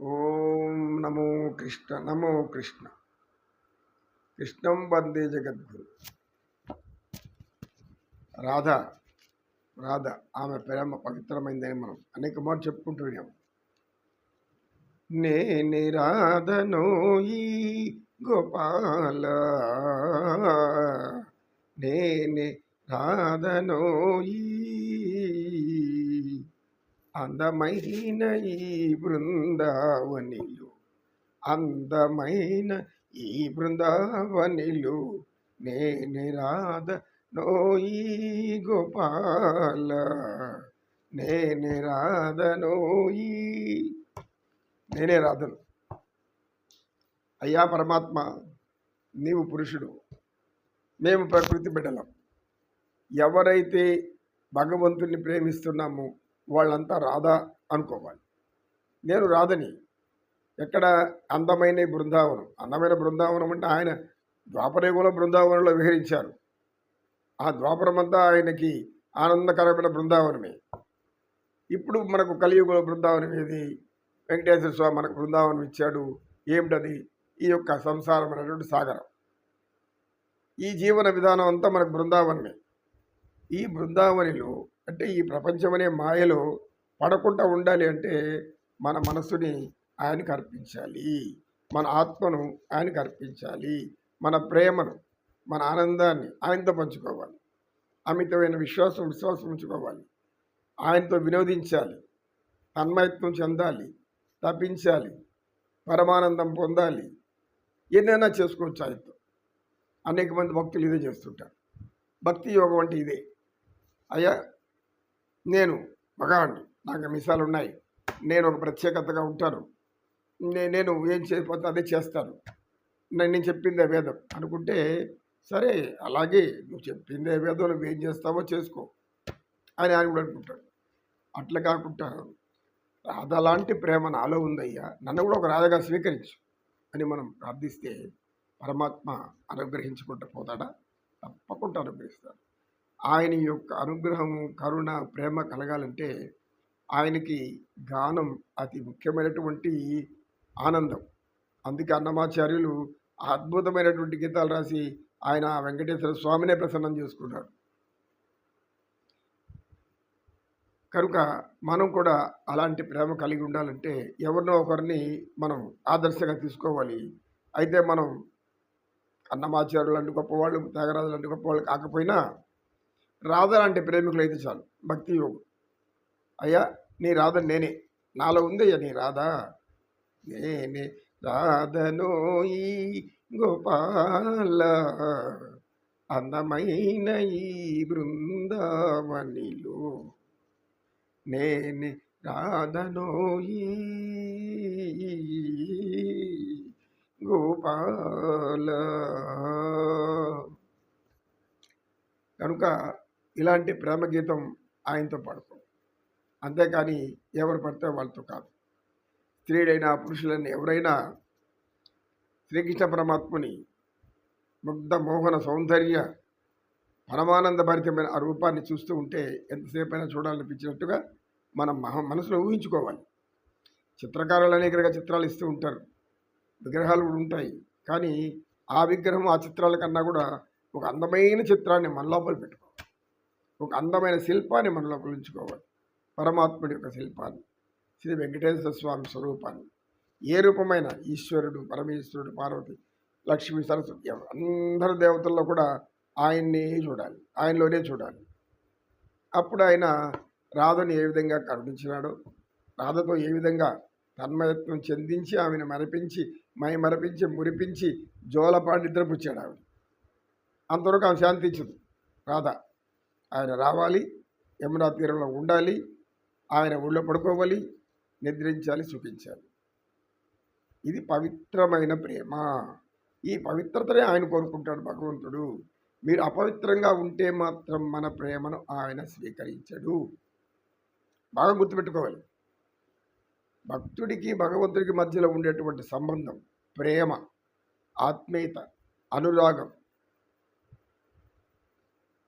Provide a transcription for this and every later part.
ఓం నమో కృష్ణ నమో కృష్ణ. కృష్ణం వందే జగద్గురు. రాధ రాధ ఆమె ప్రేమ పవిత్రమైందని మనం అనేక మార్లు చెప్పుకుంటున్నాం నేనే రాధనోయి గోపాల. నేనే రాధనోయి అందమైన ఈ బృందావనిలు అందమైన ఈ బృందావనిలు నేనే రాధ నోయి గోపాల నేనే రాధ నోయి నేనే రాధను అయ్యా పరమాత్మ నీవు పురుషుడు మేము ప్రకృతి బిడ్డలం ఎవరైతే భగవంతుని ప్రేమిస్తున్నామో వాళ్ళంతా రాధా అనుకోవాలి. నేను రాధని ఎక్కడ అందమైన బృందావనం అందమైన బృందావనం అంటే ఆయన ద్వాపరయుగంలో బృందావనంలో విహరించారు. ఆ ద్వాపరం అంతా ఆయనకి ఆనందకరమైన బృందావనమే. ఇప్పుడు మనకు కలియుగ బృందావనం ఏది? వెంకటేశ్వర స్వామి మనకు బృందావనం ఇచ్చాడు. ఏమిటది? ఈ యొక్క సంసారం అనేటువంటి సాగరం. ఈ జీవన విధానం అంతా మనకు బృందావనమే. ఈ బృందావనిలో అంటే ఈ ప్రపంచం అనే మాయలో పడకుండా ఉండాలి అంటే మన మనసుని ఆయనకు అర్పించాలి. మన ఆత్మను ఆయనకి అర్పించాలి. మన ప్రేమను మన ఆనందాన్ని ఆయనతో పంచుకోవాలి. అమితమైన విశ్వాసం విశ్వాసం ఉంచుకోవాలి. ఆయనతో వినోదించాలి. తన్మయత్వం చెందాలి. తప్పించాలి పరమానందం పొందాలి. ఎన్నైనా చేసుకోవచ్చు ఆయనతో. అనేక మంది భక్తులు ఇదే చేస్తుంటారు. భక్తి యోగం అంటే ఇదే. అయ్యా నేను మగాడిని నాకు మిసాలు ఉన్నాయి నేను ఒక ప్రత్యేకతగా ఉంటాను. నేను ఏం చేయకపోతే అదే చేస్తాను. నేను నేను చెప్పిందే వేదం. అనుకుంటే సరే అలాగే నువ్వు చెప్పిందే వేదం నువ్వు ఏం చేస్తావో చేసుకో అని ఆయన కూడా అనుకుంటాడు. అట్లా కాకుండా రాధ లాంటి ప్రేమ నాలో ఉందయ్యా. నన్ను కూడా ఒక రాధగా స్వీకరించు అని మనం ప్రార్థిస్తే పరమాత్మ అనుగ్రహించుకుంటూ పోతాడా? తప్పకుండా అనుగ్రహిస్తాడు. ఆయన యొక్క అనుగ్రహము కరుణ ప్రేమ కలగాలంటే ఆయనకి గానం అతి ముఖ్యమైనటువంటి ఆనందం. అందుకే అన్నమాచార్యులు అద్భుతమైనటువంటి గీతాలు రాసి ఆయన వెంకటేశ్వర స్వామినే ప్రసన్నం చేసుకున్నాడు కనుక మనం కూడా అలాంటి ప్రేమ కలిగి ఉండాలంటే ఎవరినో ఒకరిని మనం ఆదర్శంగా తీసుకోవాలి. అయితే మనం అన్నమాచార్యులు అంటే గొప్పవాళ్ళు త్యాగరాజులు అంటే గొప్పవాళ్ళు కాకపోయినా రాధ లాంటి ప్రేమికులు అయితే చాలు. భక్తి యోగం. అయ్యా నీ రాధ నేనే. నాలో ఉంది అయ్యా నీ రాధ. నేనే. రాధనోయి గోపాల అందమైన ఈ బృందావనిలో. నేనే రాధనోయి గోపాల. కనుక ఇలాంటి ప్రేమ గీతం ఆయనతో పాడుకో. అంతేకాని ఎవరు పడితే వాళ్ళతో కాదు. స్త్రీడైనా పురుషులైనా ఎవరైనా శ్రీకృష్ణ పరమాత్ముని ముగ్ధ మోహన సౌందర్య పరమానంద భరితమైన ఆ రూపాన్ని చూస్తూ ఉంటే ఎంతసేపు అయినా చూడాలనిపించినట్టుగా మనం మహ మనసులో ఊహించుకోవాలి. చిత్రకారులు అనేక రకాల చిత్రాలు ఇస్తూ ఉంటారు. విగ్రహాలు కూడా ఉంటాయి. కానీ ఆ విగ్రహం ఆ చిత్రాల కన్నా కూడా ఒక అందమైన చిత్రాన్ని మన లోపల పెట్టుకోవాలి ఒక అందమైన శిల్పాన్ని మన లోపల ఉంచుకోవాలి పరమాత్ముడి యొక్క శిల్పాన్ని శ్రీ వెంకటేశ్వర స్వామి స్వరూపాన్ని. ఏ రూపమైన ఈశ్వరుడు పరమేశ్వరుడు పార్వతి లక్ష్మీ సరస్వతి అందరి అందరు దేవతల్లో కూడా ఆయన్నే చూడాలి. ఆయనలోనే చూడాలి. అప్పుడు ఆయన రాధను ఏ విధంగా కరుణించినాడో రాధతో ఏ విధంగా తన్మయత్వం చెందించి ఆమెను మరపించి మై మరపించి మురిపించి జోలపాడి నిద్రపుచ్చాడు ఆవిడ. అంతవరకు ఆమె శాంతించదు. రాధ ఆయన రావాలి యమునా తీరంలో ఉండాలి ఆయన ఒళ్ళో పడుకోవాలి నిద్రించాలి సుఖించాలి ఇది పవిత్రమైన ప్రేమ. ఈ పవిత్రతనే ఆయన కోరుకుంటాడు భగవంతుడు. మీరు అపవిత్రంగా ఉంటే మాత్రం మన ప్రేమను ఆయన స్వీకరించడు. బాగా గుర్తుపెట్టుకోవాలి. భక్తుడికి భగవంతుడికి మధ్యలో ఉండేటువంటి సంబంధం ప్రేమ ఆత్మీయత అనురాగం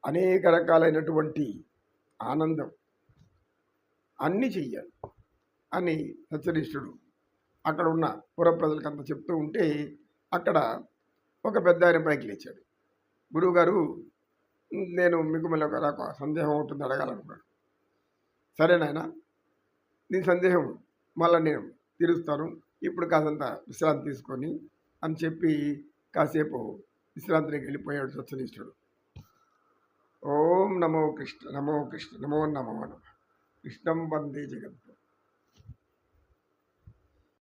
అనేక రకాలైనటువంటి ఆనందం. అన్నీ చెయ్యాలి అని సత్యనిష్ఠుడు అక్కడ ఉన్న పుర ప్రజలకంతా చెప్తూ ఉంటే అక్కడ ఒక పెద్ద ఆయన పైకి లేచాడు. గురువుగారు నేను మీకు మళ్ళీ ఒక నాకు సందేహం ఉంటుంది అడగాలనుకున్నాడు సరే నాయన నీ సందేహం మళ్ళీ నేను తీరుస్తాను. ఇప్పుడు కాసంత విశ్రాంతి తీసుకొని అని చెప్పి కాసేపు విశ్రాంతికి వెళ్ళిపోయాడు సత్యనిష్ఠుడు. ఓం నమో కృష్ణ నమో కృష్ణ నమో నమో నమ. కృష్ణం వందే జగద్గురు.